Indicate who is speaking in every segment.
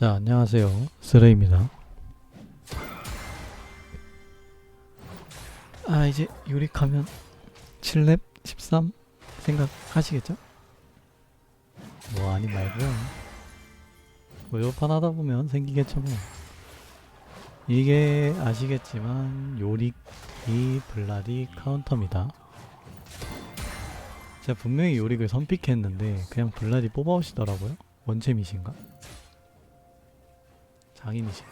Speaker 1: 자, 안녕하세요. 스레입니다. 아, 이제 요릭하면 7렙 13 생각하시겠죠? 뭐 아니 말고요. 뭐 요판 하다 보면 생기겠죠 뭐. 이게 아시겠지만 요릭이 블라디 카운터입니다. 제가 분명히 요릭을 선픽했는데 그냥 블라디 뽑아오시더라고요. 원챔이신가? 장인이신.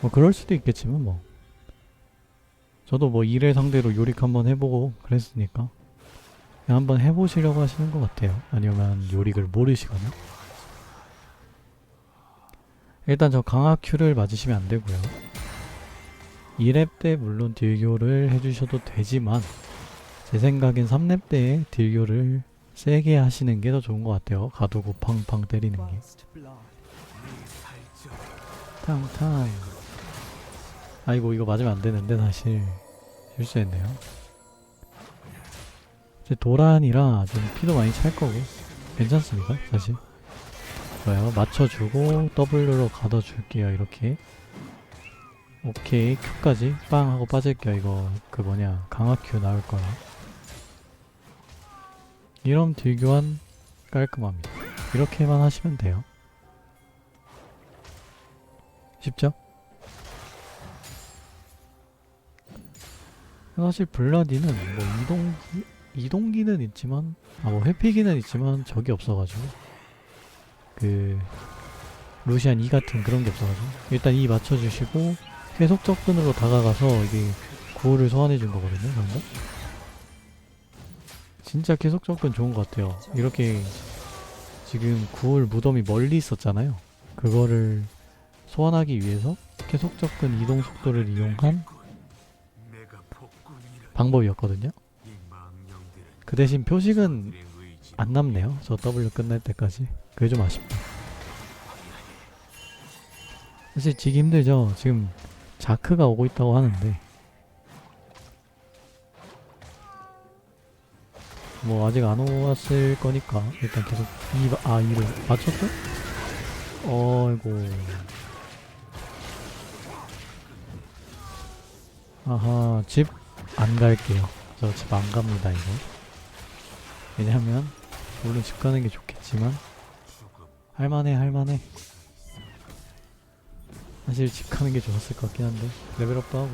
Speaker 1: 뭐 그럴 수도 있겠지만 뭐. 저도 뭐 일을 상대로 요릭 한번 해보고 그랬으니까 한번 해보시려고 하시는 것 같아요. 아니면 요릭을 모르시거나. 일단 저 강화 큐를 맞으시면 안 되고요. 2렙 때 물론 딜교를 해주셔도 되지만 제 생각엔 3렙 때에 딜교를 세게 하시는 게 더 좋은 것 같아요. 가두고 팡팡 때리는 게. 탕탕. 아이고 이거 맞으면 안 되는데 사실 실수했네요. 제 도란이라 좀 피도 많이 찰 거고 괜찮습니다 사실. 좋아요. 맞춰주고 W로 가둬줄게요 이렇게. 오케이 Q까지 빵 하고 빠질게요 이거 그 뭐냐 강화 Q 나올 거라. 이런 딜교환 깔끔합니다. 이렇게만 하시면 돼요. 쉽죠? 사실 블라디는 뭐 이동기 이동기는 있지만 아 뭐 회피기는 있지만 적이 없어가지고. 그 루시안 2 같은 그런 게 없어가지고. 일단 2 맞춰주시고 계속 접근으로 다가가서 이게 구호를 소환해 준 거거든요 방금 진짜 계속 접근 좋은 것 같아요. 이렇게 지금 구울 무덤이 멀리 있었잖아요. 그거를 소환하기 위해서 계속 접근 이동 속도를 이용한 방법이었거든요. 그 대신 표식은 안 남네요. 저 W 끝날 때까지. 그게 좀 아쉽다. 사실 지기 힘들죠. 지금 자크가 오고 있다고 하는데 뭐 아직 안 왔을 거니까 일단 계속 이, 아 2를 맞췄죠? 어이고 아하 집 안 갈게요. 저 집 안 갑니다 이거. 왜냐면 물론 집 가는 게 좋겠지만 할만해 할만해. 사실 집 가는 게 좋았을 것 같긴 한데 레벨업도 하고.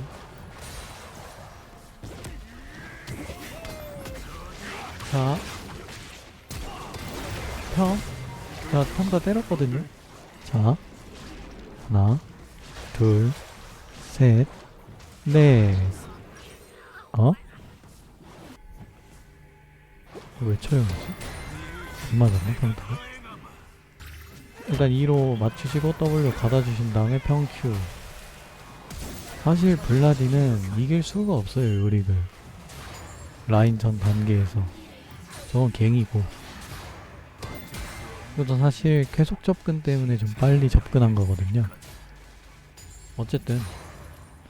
Speaker 1: 자. 평. 자, 평가 때렸거든요. 자, 하나, 둘, 셋, 넷. 어? 왜 처형이지? 안 맞았네, 평타가. 일단 2로 맞추시고 W 받아주신 다음에 평 Q. 사실 블라디는 이길 수가 없어요, 요릭을. 라인 전 단계에서. 저건 갱이고. 이것도 사실 계속 접근 때문에 좀 빨리 접근한 거거든요. 어쨌든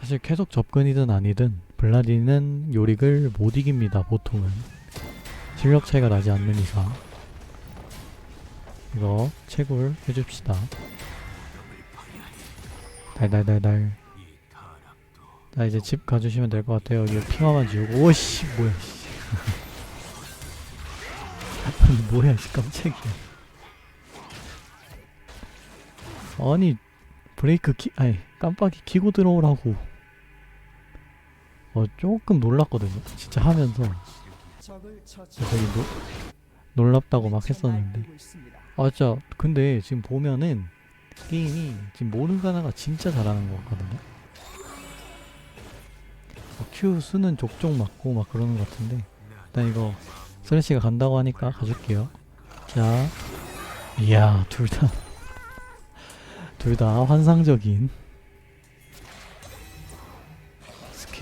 Speaker 1: 사실 계속 접근이든 아니든 블라디는 요릭을 못 이깁니다. 보통은 실력 차이가 나지 않는 이상 이거 채굴 해줍시다. 달달달달. 자 이제 집 가주시면 될 것 같아요. 이거 핑화만 지우고 오씨 뭐야 씨. 아니 뭐야 씨 깜짝이야. 아니 브레이크 키 아니 깜빡이 키고 들어오라고 어 조금 놀랐거든요. 진짜 하면서. 되게 노, 놀랍다고 막 했었는데. 아 진짜. 근데 지금 보면은 게임이 지금 모르가나가 진짜 잘하는 것 같거든요. 어, Q 수는 족족 맞고 막 그러는 것 같은데. 일단 이거 슬래시가 간다고 하니까 가줄게요. 자 이야 둘 다. 둘 다 환상적인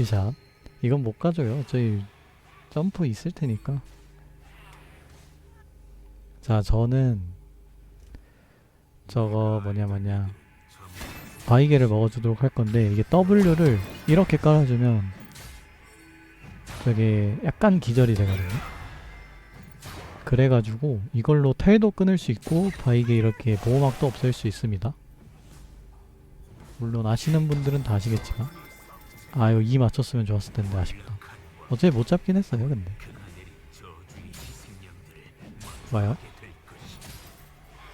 Speaker 1: 스키샷. 이건 못 가져요. 저희 점프 있을 테니까. 자 저는 저거 뭐냐 뭐냐. 바이게를 먹어주도록 할 건데 이게 W를 이렇게 깔아주면 저게 약간 기절이 되거든요. 그래가지고 이걸로 텔도 끊을 수 있고 바이게 이렇게 보호막도 없앨 수 있습니다. 물론 아시는 분들은 다 아시겠지만 아 이거 2 맞췄으면 좋았을 텐데 아쉽다. 어차피 못 잡긴 했어요 근데. 봐요.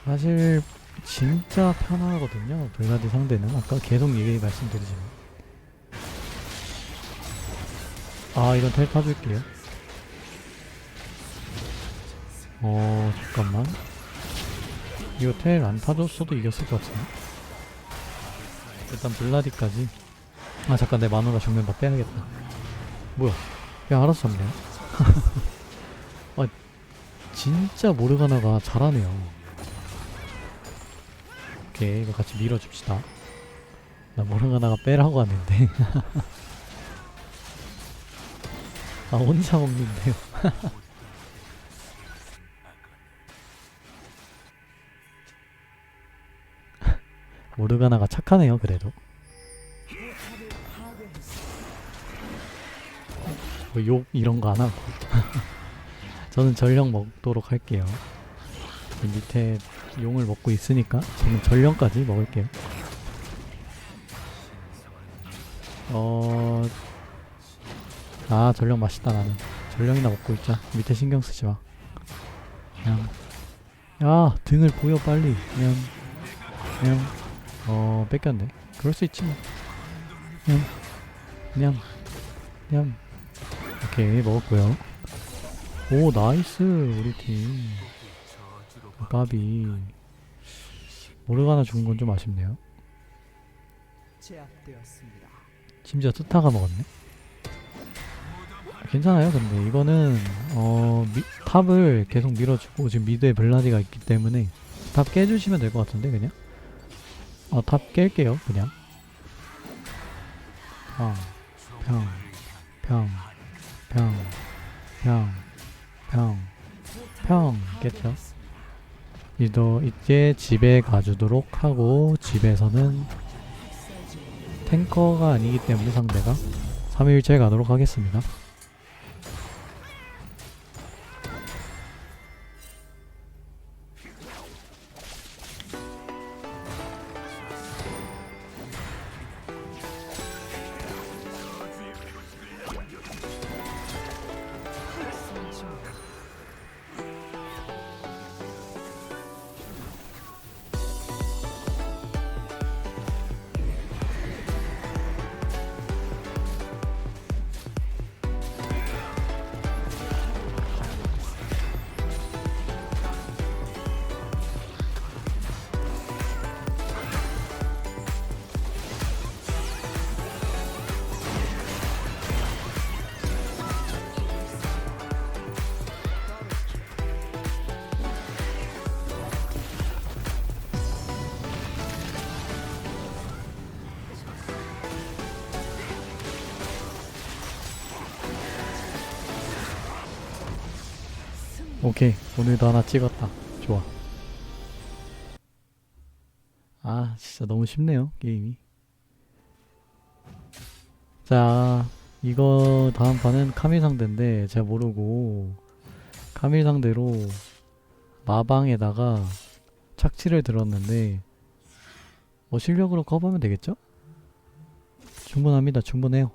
Speaker 1: 사실 진짜 편하거든요. 블라디 상대는 아까 계속 얘기 말씀드리지만 아 이건 텔 타줄게요. 어 잠깐만 이거 텔 안 타줬어도 이겼을 것 같은데 일단 블라디까지 아 잠깐 내 마누라 정면 다 빼야겠다. 뭐야? 야 알았어 없네. 아 진짜 모르가나가 잘하네요. 오케이 이거 같이 밀어줍시다. 나 모르가나가 빼라고 하는데. 아 혼자 먹는데요. 모르가나가 착하네요 그래도 뭐 욕 이런 거 안 하고. 저는 전령 먹도록 할게요. 이 밑에 용을 먹고 있으니까 저는 전령까지 먹을게요. 어... 아 전령 맛있다 나는. 전령이나 먹고 있자. 밑에 신경 쓰지 마. 그냥. 야 등을 보여 빨리. 그냥. 그냥. 어 뺏겼네. 그럴 수 있지 뭐. 그냥. 그냥. 그냥 오케이 먹었고요. 오 나이스 우리 팀. 까비 모르가나 죽은 건 좀 아쉽네요. 심지어 스타가 먹었네. 괜찮아요 근데. 이거는 어 미, 탑을 계속 밀어주고 지금 미드에 블라디가 있기 때문에 탑 깨주시면 될 것 같은데 그냥? 어 탑 깰게요 그냥. 평, 평, 평, 평, 평, 평, 깼죠? 이도 이제 집에 가주도록 하고 집에서는 탱커가 아니기 때문에 상대가 3일째 가도록 하겠습니다. 오케이. 오늘도 하나 찍었다. 좋아. 아 진짜 너무 쉽네요 게임이. 자 이거 다음 판은 카밀 상대인데 제가 모르고 카밀 상대로 마방에다가 착취를 들었는데 뭐 실력으로 커버하면 되겠죠? 충분합니다. 충분해요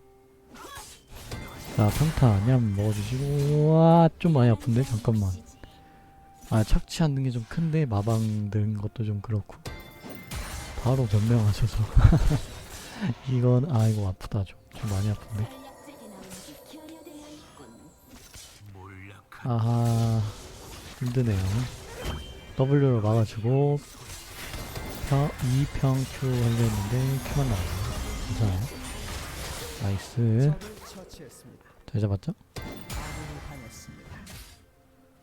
Speaker 1: 자 평타. 냠 먹어주시고. 와좀 많이 아픈데? 잠깐만. 아 착취 않는 게 좀 큰데? 마방 든 것도 좀 그렇고. 바로 변명 하셔서. 이건 아 이거 아프다. 좀, 좀 많이 아픈데? 아하 힘드네요. W로 막아주고. 평, 2평 Q 하려 했는데 Q만 나왔네요 괜찮아요. 나이스
Speaker 2: 처치했습니다.
Speaker 1: 잘 잡았죠?
Speaker 2: 아군이 당했습니다.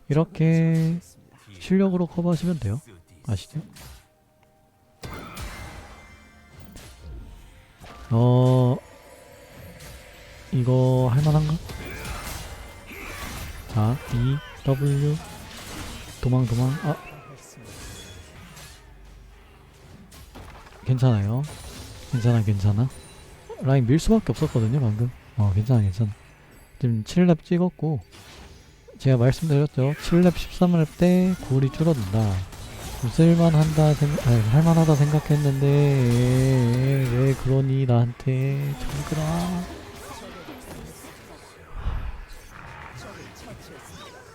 Speaker 1: 이렇게
Speaker 2: 처치했습니다.
Speaker 1: 실력으로 커버하시면 돼요. 아시죠? 어 이거 할만한가? 자 E W 도망 도망 아
Speaker 2: 했습니다.
Speaker 1: 괜찮아요. 괜찮아 괜찮아. 라인 밀 수밖에 없었거든요 방금. 어 괜찮아 괜찮아. 지금 7렙 찍었고 제가 말씀드렸죠. 7렙 13렙 때 굴이 줄어든다. 웃을만한다 생각 아니, 할만하다 생각했는데 왜 그러니 나한테. 정글아.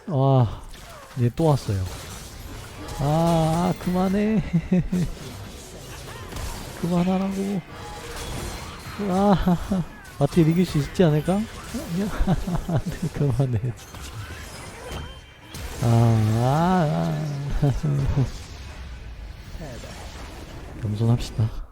Speaker 1: 와얘 또 왔어요. 아 그만해. 그만하라고. 아 어떻게 이길 수 있지 않을까? 아니야 그만해 진짜 아, 아, 아. 겸손합시다